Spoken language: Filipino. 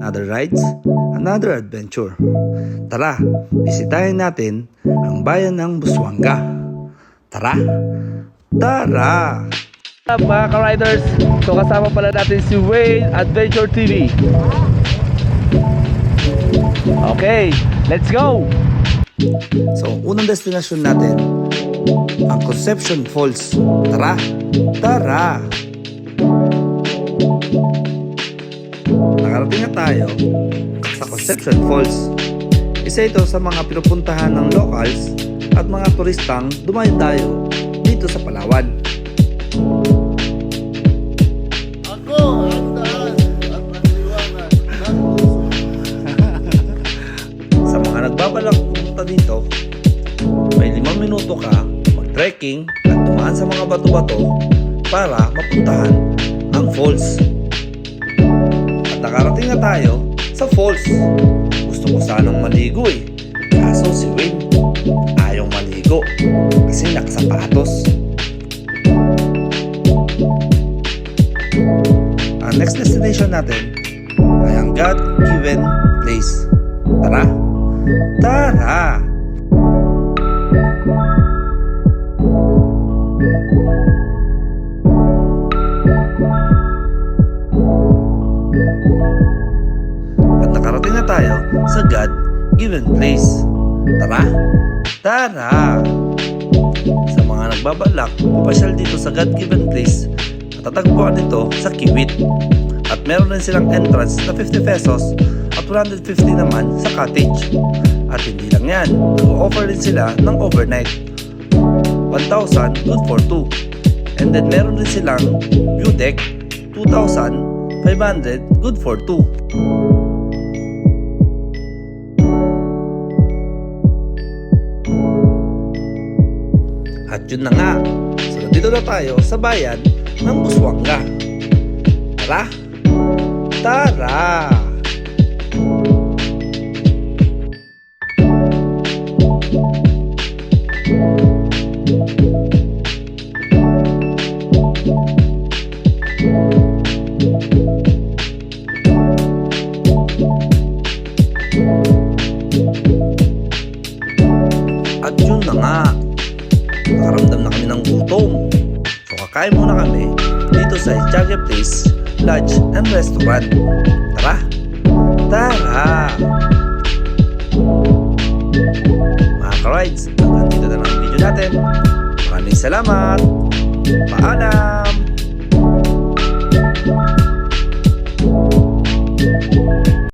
Another rides, another adventure. Tara, bisitahin natin ang bayan ng Buswanga. Tara! Tara! Up mga ka-riders, so kasama pala natin si Wayne Adventure TV. Okay, let's go! So, unang destinasyon natin, ang Conception Falls. Tara! Tara! Nakarating na tayo sa Conception Falls. Isa ito sa mga pinupuntahan ng locals at mga turistang dumayo tayo dito sa Palawan. Ako. Sa mga nagbabalak pumunta dito, may limang minuto ka mag-trekking at dumaan sa mga bato-bato para mapuntahan ang falls. Tayo sa falls. Gusto ko sanang maligo eh. Kaso si Wayne ayaw maligo kasi nakasapatos. Ang next destination natin ay ang God-given place. Tara! Tara! Tayo sa God-given place. Tara! Tara! Sa mga nagbabalak, papasyal dito sa God-given place, matatagpuan dito sa Kiwit. At meron din silang entrance na 50 pesos at 150 naman sa cottage. At hindi lang yan, nag-offer din sila ng overnight. 1,000 good for 2. And then meron din silang view deck 2,500 good for 2. At yun na nga, so dito na tayo sa bayan ng Buswanga. Tara! Tara! At kakain muna kami dito sa Echage Place Lodge and Restaurant. Tara! Tara! Mga ka-rides, hanggang dito na lang ang video natin. Maraming salamat! Paalam!